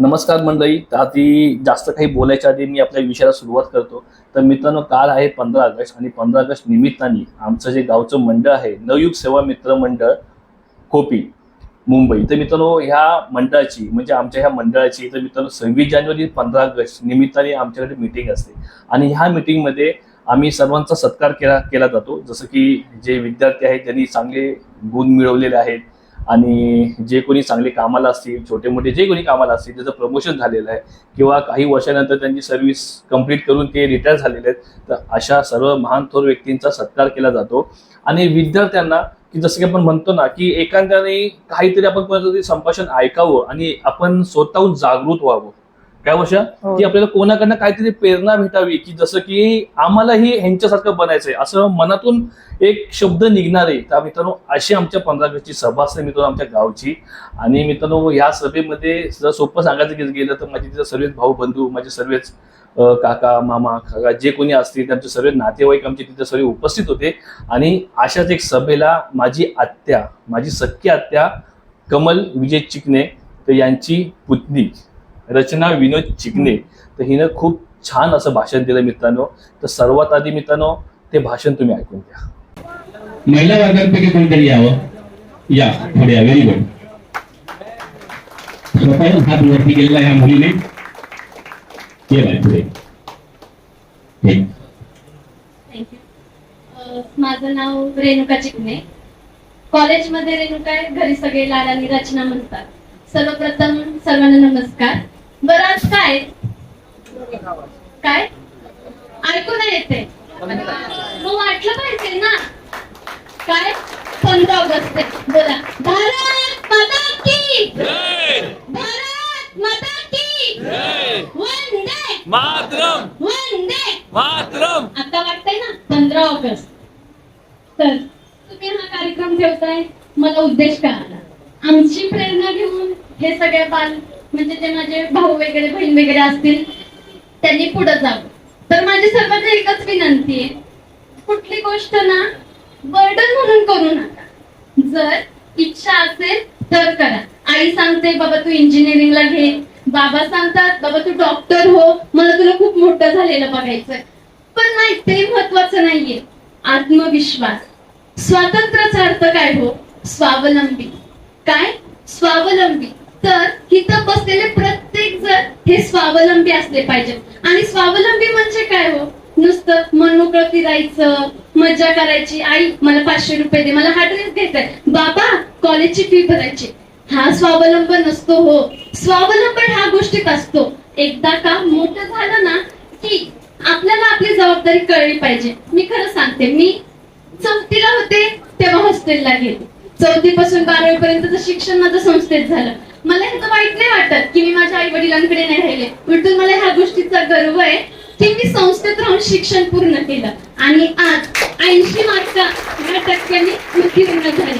नमस्कार मंडळी. तर आधी जास्त काही बोलायच्या आधी मी आपल्या विषयाला सुरुवात करतो. तर मित्रांनो काल आहे पंधरा ऑगस्ट आणि पंधरा ऑगस्ट निमित्ताने आमचं जे गावचं मंडळ आहे नवयुग सेवा मित्र मंडळ कोपी मुंबई. तर मित्रांनो ह्या मंडळाची म्हणजे आमच्या ह्या मंडळाची तर मित्रांनो सव्वीस जानेवारी पंधरा ऑगस्ट निमित्ताने आमच्याकडे मिटिंग असते. आणि ह्या मिटिंगमध्ये आम्ही सर्वांचा सत्कार केला केला जातो. जसं की जे विद्यार्थी आहेत ज्यांनी चांगले गुण मिळवलेले आहेत आणि जे कोणी चांगले कामाला असतील छोटे मोठे जे कोणी कामाला असतील त्याचं प्रमोशन झालेलं आहे. किंवा काही वर्षानंतर त्यांची सर्व्हिस कंप्लीट करून ते रिटायर झालेले आहेत तर अशा सर्व महान थोर व्यक्तींचा सत्कार केला जातो. आणि विद्यार्थ्यांना की जसं की आपण म्हणतो ना की एखाद्याने काहीतरी आपण कोणाचं तरी संभाषण ऐकावं आणि आपण स्वतःहून जागृत व्हावं. काय वर्षा? हो. की आपल्याला कोणाकडनं काहीतरी प्रेरणा भेटावी की जसं की आम्हालाही ह्यांच्यासारखं बनायचंय. असं मनातून एक शब्द निघणार. आहे तर मित्रांनो अशी आमच्या पंधरा ऑगस्टची सभा असते मित्रांनो आमच्या गावची. आणि मित्रांनो या सभेमध्ये जर सोपं सांगायचं गेलं तर माझे तिथे सर्वच भाऊ बंधू माझे सर्वच काका मामा काका जे कोणी असतील त्यांचे सर्व नातेवाईक आमचे तिथे सर्व उपस्थित होते. आणि अशाच एक सभेला माझी आत्या माझी सख्खी आत्या कमल विजय चिकणे तर यांची पुतणी. रचना विनोद चिकणे तर हिनं खूप छान असं भाषण दिलं मित्रांनो. तर सर्वात आधी मित्रांनो ते भाषण तुम्ही ऐकून घ्या. महिला वर्गांपैकी कोणतरी यावं? या पुढे या व्हेरी गुड स्वतः हात वरती केलेला या मुलीने. ये बाय पुढे. ठीक थँक्यू अ, माझं नाव रेणुका चिकणे कॉलेजमध्ये रेणुका आहे घरी सगळे लाडानी रचना म्हणतात. सर्वप्रथम सर्वांना नमस्कार. बरं आज काय? काय? ऐकू नाही येते मग वाटलं पाहिजे ना. काय? पंधरा ऑगस्ट. बोला. भारत माता की भारत माता की वंदे! मातरम! वंदे! मातरम! आता वाटतंय ना पंधरा ऑगस्ट. तर तुम्ही हा कार्यक्रम ठेवताय. मला उद्देश कळाला. आमची प्रेरणा घेऊन हे सगळे बाल म्हणजे जे माझे भाऊ वगैरे बहीण वगैरे असतील त्यांनी पुढे जावं. तर माझी सर्वांना एकच विनंती आहे कुठली गोष्ट ना बर्डन म्हणून करू नका. जर इच्छा असेल तर करा. आई सांगते बाबा तू इंजिनिअरिंगला घे. बाबा सांगतात बाबा तू डॉक्टर हो. मला तुला खूप मोठं झालेलं बघायचंय. पण नाही ते महत्वाचं नाहीये. आत्मविश्वास. स्वातंत्र्याचा अर्थ काय हो? स्वावलंबी. काय? स्वावलंबी. तर इथं बसलेले प्रत्येक जण हे स्वावलंबी असले पाहिजे. आणि स्वावलंबी म्हणजे काय हो? नुसतं मनमोकळं फिरायचं मज्जा करायची. आई मला पाचशे रुपये दे मला हा ड्रेस घ्यायचा बाबा कॉलेजची फी भरायची. हा स्वावलंब नसतो हो. स्वावलंबन हा गोष्टीत असतो. एकदा का मोठं झालं ना की आपल्याला आपली जबाबदारी कळली पाहिजे. मी खरं सांगते मी चौथीला होते तेव्हा हॉस्टेलला गेले. चौथी पासून बारावी पर्यंतचं शिक्षण माझं संस्थेत झालं. मला ह्याचं वाईट नाही वाटत की मी माझ्या आई वडिलांकडे नाही राहिले. उलटून मला ह्या गोष्टीचा गर्व आहे की मी संस्थेत राहून शिक्षण पूर्ण केलं. आणि आज ऐंशी मार्का या टक्क्यांनी उत्तीर्ण झाले.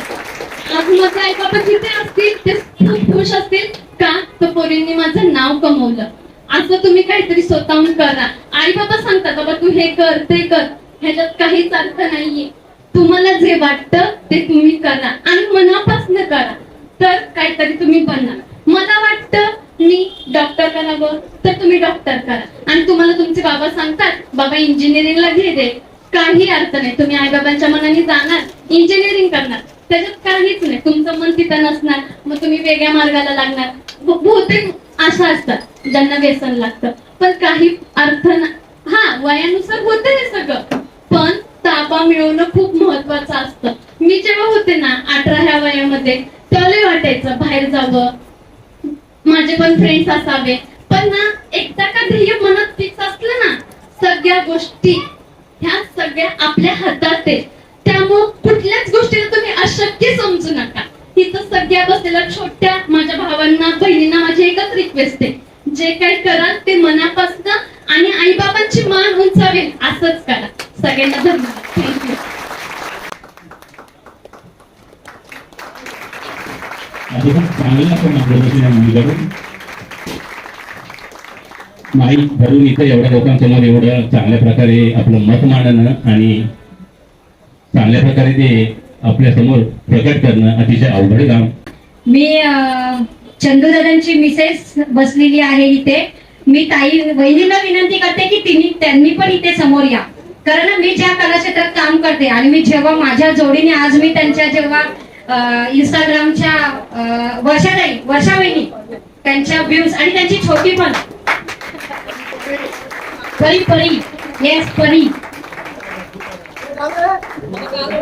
आज माझे आई बाबा जिथे असतील ते खूप खुश असतील का? तर पोरींनी माझं नाव कमवलं. असं तुम्ही काहीतरी स्वतःहून करा. आई बाबा सांगतात बाबा तू हे कर ते कर. ह्याच्यात काहीच अर्थ नाहीये. तुम्हाला जे वाटतं ते तुम्ही करा आणि मनापासून करा. तर काहीतरी तुम्ही बनणार. मला वाटतं मी डॉक्टर करावं तर तुम्ही डॉक्टर करा. आणि तुम्हाला तुमचे बाबा सांगतात बाबा इंजिनिअरिंगला घे दे काही अर्थ नाही. तुम्ही आई बाबांच्या मनाने जाणार इंजिनिअरिंग करणार. त्याच्यात काहीच नाही. तुमचं मन तिथं नसणार. मग तुम्ही वेगळ्या मार्गाला लागणार. बहुतेक अशा असतात ज्यांना व्यसन लागतं. पण काही अर्थ ना हा वयानुसार होतं हे सगळं. पण ताबा मिळवणं खूप महत्वाचं असतं. मी जेव्हा होते ना अठरा ह्या वयामध्ये त्याला लय वाटायचं बाहेर जावं. माझे पण फ्रेंड्स असावे. पण ना एकदा का ध्येय मनात फिक्स असलं ना सगळ्या गोष्टी ह्या सगळ्या आपल्या हातात आहे. त्यामुळं कुठल्याच गोष्टीला तुम्ही अशक्य समजू नका. इथं सगळ्या बसलेल्या छोट्या माझ्या भावांना बहिणींना माझी एकच रिक्वेस्ट आहे. जे काही कराल ते मनापासून आणि आई बाबांची मान उंचावेल असंच करा. सगळ्यांना धन्यवाद. थँक्यू आता खूप चांगलं आपण आपल्या मुलीकडून माईक धरून इथं एवढ्या लोकांसमोर एवढं चांगल्या प्रकारे आपलं मत मांडणं आणि चांगल्या प्रकारे ते आपल्यासमोर प्रकट करणं अतिशय अवघड काम मी चंदूदादांची मिसेस बसलेली आहे इथे मी ताई वहिनीला विनंती करते की तिने त्यांनी पण इथे समोर या. कारण मी ज्या कलाक्षेत्रात काम करते आणि मी जेव्हा माझ्या जोडीने आज मी त्यांच्या जेव्हा इंस्टाग्रामच्या वर्षा वर्षाताई वर्षा वहिनी त्यांच्या व्ह्यूज आणि त्यांची छोटी पण. परी परी येस परी.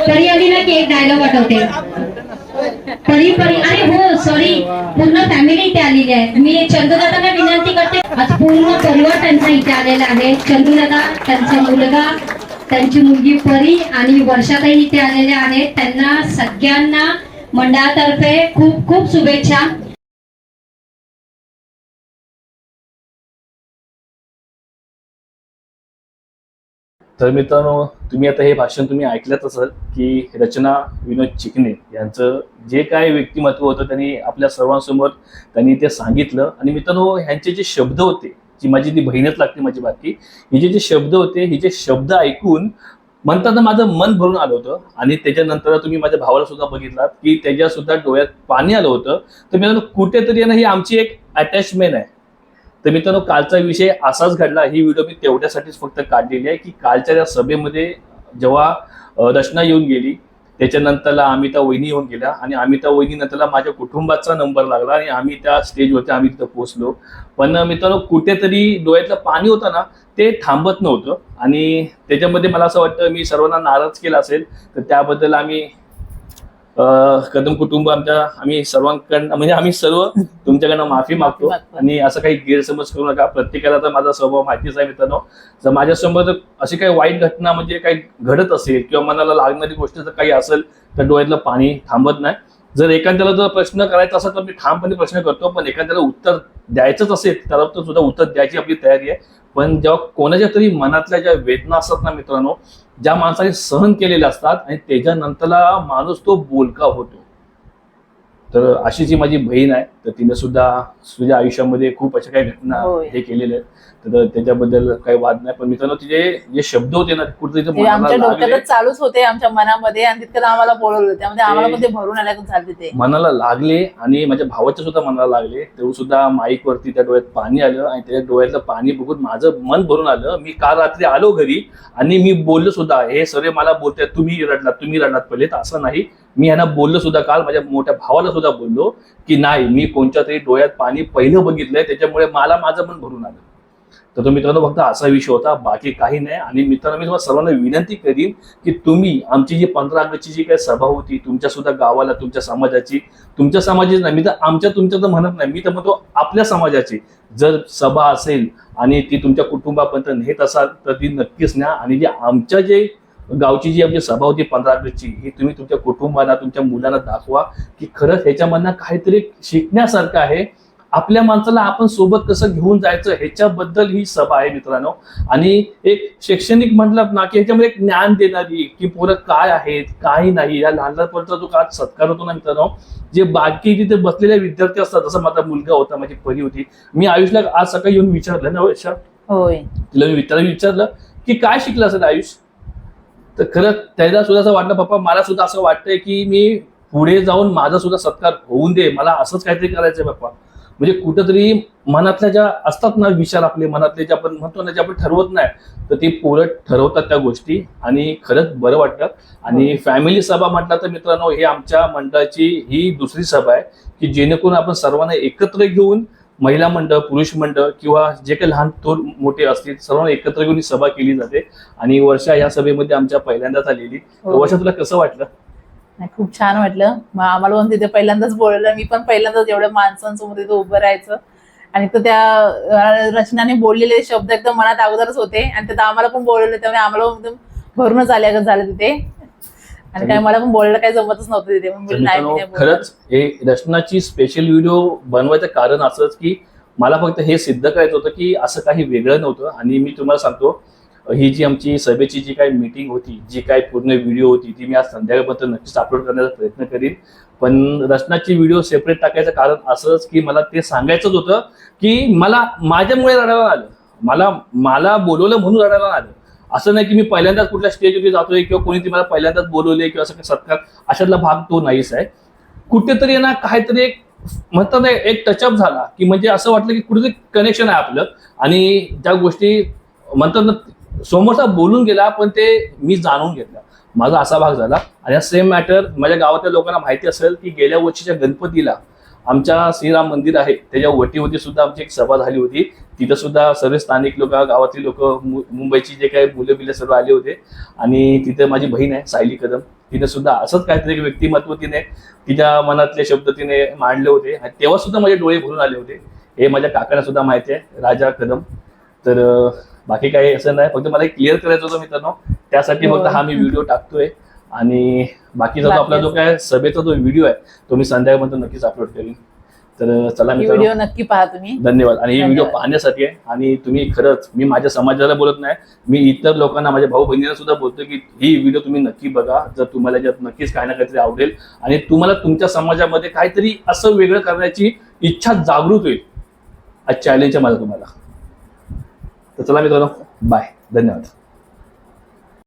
परी आली ना की एक डायलॉग आठवते. परी परी अरे हो सॉरी पूर्ण फॅमिली इथे आलेली आहे. मी चंदूदादांना विनंती करते. आज पूर्ण परिवार त्यांचा इथे आलेला आहे. चंदूदादा त्यांचा मुलगा त्यांची मुलगी परी आणि वर्षाताई इथे आलेले आहेत. त्यांना सगळ्यांना मंडळातर्फे खूप खूप शुभेच्छा. तर मित्रांनो तुम्ही आता हे भाषण तुम्ही ऐकलंच असाल की रचना विनोद चिकणे यांचं जे काय व्यक्तिमत्व होतं त्यांनी आपल्या सर्वांसमोर त्यांनी ते सांगितलं. आणि मित्रांनो ह्यांचे जे शब्द होते जी माझी ती बहीणच लागते माझी बाकी. हिचे जे शब्द होते हिचे शब्द ऐकून म्हणताना माझं मन भरून आलं होतं. आणि त्याच्यानंतर तुम्ही माझ्या भावाला सुद्धा बघितलात की त्याच्या सुद्धा डोळ्यात पाणी आलं होतं. तर मित्रांनो कुठेतरी ना ही आमची एक अटॅचमेंट आहे. तर मित्रांनो कालचा विषय असाच घडला. ही व्हिडिओ मी तेवढ्यासाठीच फक्त काढलेली आहे की कालच्या त्या सभेमध्ये जेव्हा रचना येऊन गेली त्याच्यानंतरला अमिता वहिनी येऊन गेल्या आणि अमिता वहिनी नंतरला माझ्या कुटुंबाचा नंबर लागला आणि आम्ही त्या स्टेजवरती आम्ही तिथं पोहोचलो. पण मित्रांनो कुठेतरी डोळ्यातलं पाणी होतं ना ते थांबत नव्हतं. आणि त्याच्यामध्ये मला असं वाटतं मी सर्वांना नाराज केला असेल तर त्याबद्दल आम्ही कदम कुटुंब आमच्या आम्ही सर्वांकडनं म्हणजे आम्ही सर्व तुमच्याकडनं माफी मागतो. आणि असं काही गैरसमज करू नका. प्रत्येकाला तर माझा स्वभाव माहितीच आहे मित्रांनो. जर माझ्यासमोर जर अशी काही वाईट घटना म्हणजे काही घडत असेल किंवा मनाला लागणारी गोष्ट जर काही असेल तर डोळ्यातलं पाणी थांबत नाही. जर एखाद्याला जर प्रश्न करायचा असेल तर मी ठामपणे प्रश्न करतो. पण एखाद्याला उत्तर द्यायचंच असेल त्याला तर सुद्धा उत्तर द्यायची आपली तयारी आहे. पण जेव्हा कोणाच्या तरी मनातल्या ज्या वेदना असतात ना मित्रांनो ज्या माणसाने सहन केलेल्या असतात आणि त्याच्यानंतरला माणूस तो बोलका होतो. तर अशी जी माझी बहीण आहे तर तिने सुद्धा तुझ्या आयुष्यामध्ये खूप अशा काही घटना. हे केलेल्या आहेत. तर त्याच्याबद्दल काही वाद नाही पण मित्रांनो तिचे जे शब्द होते ना आमच्या. डोक्यातच चालूच होते आमच्या मनामध्ये आणि तितकं आम्हाला बोलवलं त्यामध्ये आम्हाला पण ते भरून झालं ते. मनाला लागले आणि माझ्या भावाच्या सुद्धा मनाला लागले. तेव्हा सुद्धा माईक वरती त्या डोळ्यात पाणी आलं आणि त्या डोळ्यातलं पाणी बघून माझं मन भरून आलं. मी काल रात्री आलो घरी आणि मी बोललो सुद्धा हे सगळे मला बोलते तुम्ही रडलात तुम्ही रडलात पहिले तर असं नाही. मी यांना बोललो सुद्धा काल माझ्या मोठ्या भावाला सुद्धा बोललो की नाही मी कोणत्या तरी डोळ्यात पाणी पहिलं बघितलंय त्याच्यामुळे मला माझं मन भरून आलं. तर तो मित्रांनो फक्त असा विषय होता बाकी काही नाही. आणि मित्रांनो मी तुम्हाला सर्वांना विनंती करीन की तुम्ही आमची जी पंधरा ऑगस्टची जी काही सभा होती तुमच्या सुद्धा गावाला तुमच्या समाजाची तुमच्या समाजाची नाही मी तर आमच्या तुमच्या तर म्हणत नाही मी तर म्हणतो आपल्या समाजाची. जर सभा असेल आणि ती तुमच्या कुटुंबापर्यंत नेत असाल तर ती नक्कीच न्या. आणि जे आमच्या जे गावची जी आमची सभा होती पंधरा ऑगस्टची ही तुम्ही तुमच्या कुटुंबाला तुमच्या मुलांना दाखवा की खरंच ह्याच्यामधनं काहीतरी शिकण्यासारखं आहे. आपल्या माणसाला आपण सोबत कसं घेऊन जायचं ह्याच्याबद्दल ही सभा आहे मित्रांनो. आणि एक शैक्षणिक म्हटलं ना की ह्याच्यामध्ये एक ज्ञान देणारी की पोरं काय आहेत काय नाही या लहान लहान पोरांचा जो काळ सत्कार होतो ना मित्रांनो जे बाकी तिथे बसलेले विद्यार्थी असतात जसं माझा मुलगा होता माझी परी होती मी आयुषला आज सकाळी येऊन विचारलं ना वर्षा होय. तिला मी त्याला विचारलं की काय शिकलं असेल आयुष? तर खरं त्याला सुद्धा असं वाटलं पप्पा मला सुद्धा असं वाटतंय की मी पुढे जाऊन माझा सुद्धा सत्कार होऊन दे. मला असंच काहीतरी करायचंय पप्पा. म्हणजे कुठंतरी मनातल्या ज्या असतात ना विचार आपले मनातले जे आपण म्हणतो ना जे आपण ठरवत नाही तर ती पोरं ठरवतात त्या गोष्टी. आणि खरंच बरं वाटतं. आणि फॅमिली सभा म्हटलं तर मित्रांनो ही आमच्या मंडळाची ही दुसरी सभा आहे की जेणेकरून आपण सर्वांना एकत्र घेऊन महिला मंडळ पुरुष मंडळ किंवा जे काही लहान थोर मोठे असतील सर्वांना एकत्र घेऊन ही सभा केली जाते. आणि वर्षा या सभेमध्ये आमच्या पहिल्यांदाच आलेली. हो. वर्षा तुला कसं वाटलं? नाही, खूप छान वाटलं. आम्हाला पण तिथे पहिल्यांदाच बोललं मी पण पहिल्यांदाच एवढ्या माणसांसमोर तिथे उभं राहायचं. आणि तो त्या रचनाने बोललेले शब्द एकदम मनात अगोदरच होते. आणि तिथं आम्हाला पण बोलवलं. त्यामुळे आम्हाला एकदम भरूनच आल्यागत झालं तिथे. आणि काय मला पण बोलायला काही जमतच नव्हतं तिथे. नाही. खरंच हे रचनाची स्पेशल व्हिडिओ बनवायचं कारण असंच की मला फक्त हे सिद्ध करायचं होतं की असं काही वेगळं नव्हतं. आणि मी तुम्हाला सांगतो ही जी आमची सभेची जी काही मीटिंग होती जी काही पूर्ण व्हिडिओ होती ती मी आज संध्याकाळपर्यंत नक्कीच अपलोड करण्याचा प्रयत्न करीन. पण रचनाची व्हिडिओ सेपरेट टाकायचं कारण असंच की मला ते सांगायचंच होतं की मला माझ्यामुळे रडायला आलं. मला मला बोलवलं म्हणून रडायला आलं. असं नाही की मी पहिल्यांदाच कुठल्या स्टेजवरती जातोय किंवा कोणीतरी मला पहिल्यांदाच बोलवले किंवा असं काही सत्कार. अशातला भाग तो नाहीच आहे. कुठेतरी ना काहीतरी एक म्हणतात एक टचअप झाला की म्हणजे असं वाटलं की कुठेतरी कनेक्शन आहे आपलं. आणि त्या गोष्टी म्हणतात ना समोरचा बोलून गेला पण ते मी जाणून घेतलं. माझा असा भाग झाला. आणि हा सेम मॅटर माझ्या गावातल्या लोकांना माहिती असेल की गेल्या वर्षीच्या गणपतीला आमच्या श्रीराम मंदिर आहे त्याच्या वटीवरती सुद्धा आमची एक सभा झाली होती. तिथं सुद्धा सर्व स्थानिक लोक गावातली लोक मुंबईची जे काही मुलं बिलं सर्व आले होते. आणि तिथे माझी बहीण आहे सायली कदम. तिने सुद्धा असंच काहीतरी एक व्यक्तिमत्व तिने तिच्या मनातले शब्द तिने मांडले होते. आणि तेव्हा सुद्धा माझे डोळे भरून आले होते. हे माझ्या काकांना सुद्धा माहिती आहे राजा कदम. तर बाकी काही असं नाही. फक्त मला क्लिअर करायचं होतं मित्रांनो. त्यासाठी फक्त हा मी व्हिडिओ टाकतोय. आणि बाकीचा जो आपला जो काय सभेचा जो व्हिडिओ आहे तो मी संध्याकाळपर्यंत नक्कीच अपलोड करीन. तर चला मित्रांनो. व्हिडिओ नक्की पहा तुम्ही. धन्यवाद. आणि ही व्हिडिओ. पाहण्यासाठी आहे. आणि तुम्ही खरंच मी माझ्या समाजाला बोलत नाही. मी इतर लोकांना माझ्या भाऊ बहिणींना सुद्धा बोलतो की ही व्हिडिओ तुम्ही नक्की बघा. जर तुम्हाला याच्यात नक्कीच काही ना काहीतरी आवडेल आणि तुम्हाला तुमच्या समाजामध्ये काहीतरी असं वेगळं करण्याची इच्छा जागृत होईल. आज चॅलेंज आहे माझा तुम्हाला. तर चला मित्रांनो. बाय धन्यवाद.